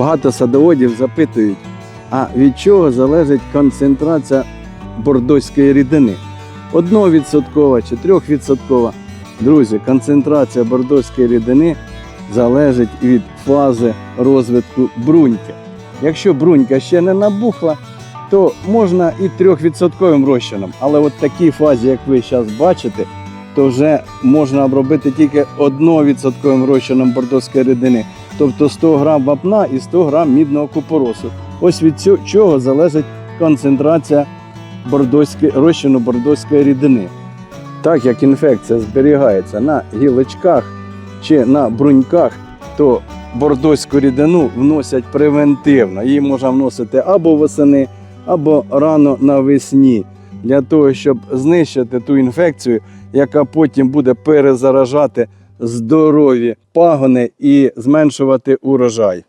Багато садоводів запитують, а від чого залежить концентрація бордоської рідини? 1% чи 3%. Друзі, концентрація бордоської рідини залежить від фази розвитку бруньки. Якщо брунька ще не набухла, то можна і 3% розчином. Але от такій фазі, як ви зараз бачите, то вже можна обробити тільки 1% розчином бордоської рідини, тобто 100 грам вапна і 100 грам мідного купоросу. Ось від цього чого залежить концентрація бордоської, розчину бордоської рідини. Так як інфекція зберігається на гілочках чи на бруньках, то бордоську рідину вносять превентивно. Її можна вносити або восени, або рано навесні, для того, щоб знищити ту інфекцію, яка потім буде перезаражати здорові пагони і зменшувати урожай.